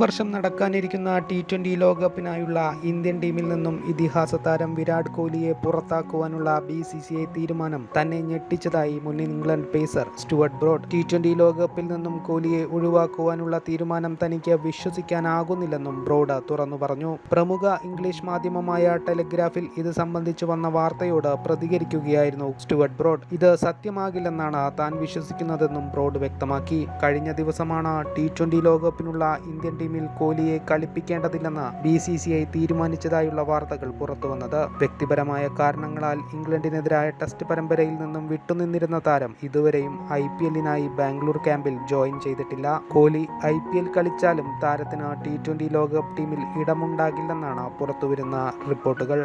വർഷം നടക്കാനിരിക്കുന്ന T twenty ലോകകപ്പിനായുള്ള Indian ടീമിൽ നിന്നും ഇതിഹാസ താരം വിരാട് കോഹ്ലിയെ പുറത്താക്കുവാനുള്ള ബി സി സി ഐ തീരുമാനം തന്നെ ഞെട്ടിച്ചതായി മുൻ England pacer Stuart Broad. T twenty ലോകകപ്പിൽ നിന്നും കോഹ്ലിയെ ഒഴിവാക്കുവാനുള്ള തീരുമാനം തനിക്ക് വിശ്വസിക്കാനാകുന്നില്ലെന്നും ബ്രോഡ് തുറന്നു പറഞ്ഞു. പ്രമുഖ ഇംഗ്ലീഷ് മാധ്യമമായ ടെലിഗ്രാഫിൽ ഇത് സംബന്ധിച്ച് വന്ന വാർത്തയോട് പ്രതികരിക്കുകയായിരുന്നു സ്റ്റുവർട്ട് ബ്രോഡ്. ഇത് സത്യമാകില്ലെന്നാണ് താൻ വിശ്വസിക്കുന്നതെന്നും ബ്രോഡ് വ്യക്തമാക്കി. കഴിഞ്ഞ ദിവസമാണ് ടി ട്വന്റി ലോകകപ്പിനുള്ള ടീമിൽ കോഹ്ലിയെ കളിപ്പിക്കേണ്ടതില്ലെന്ന് ബി സി സി ഐ തീരുമാനിച്ചതായുള്ള വാർത്തകൾ പുറത്തുവന്നത്. വ്യക്തിപരമായ കാരണങ്ങളാൽ ഇംഗ്ലണ്ടിനെതിരായ ടെസ്റ്റ് പരമ്പരയിൽ നിന്നും വിട്ടുനിന്നിരുന്ന താരം ഇതുവരെയും ഐ പി എല്ലിനായി ബാംഗ്ലൂർ ക്യാമ്പിൽ ജോയിൻ ചെയ്തിട്ടില്ല. കോഹ്ലി ഐ പി എൽ കളിച്ചാലും താരത്തിന് ടി ട്വന്റി ലോകകപ്പ് ടീമിൽ ഇടമുണ്ടാകില്ലെന്നാണ് പുറത്തുവരുന്ന റിപ്പോർട്ടുകൾ.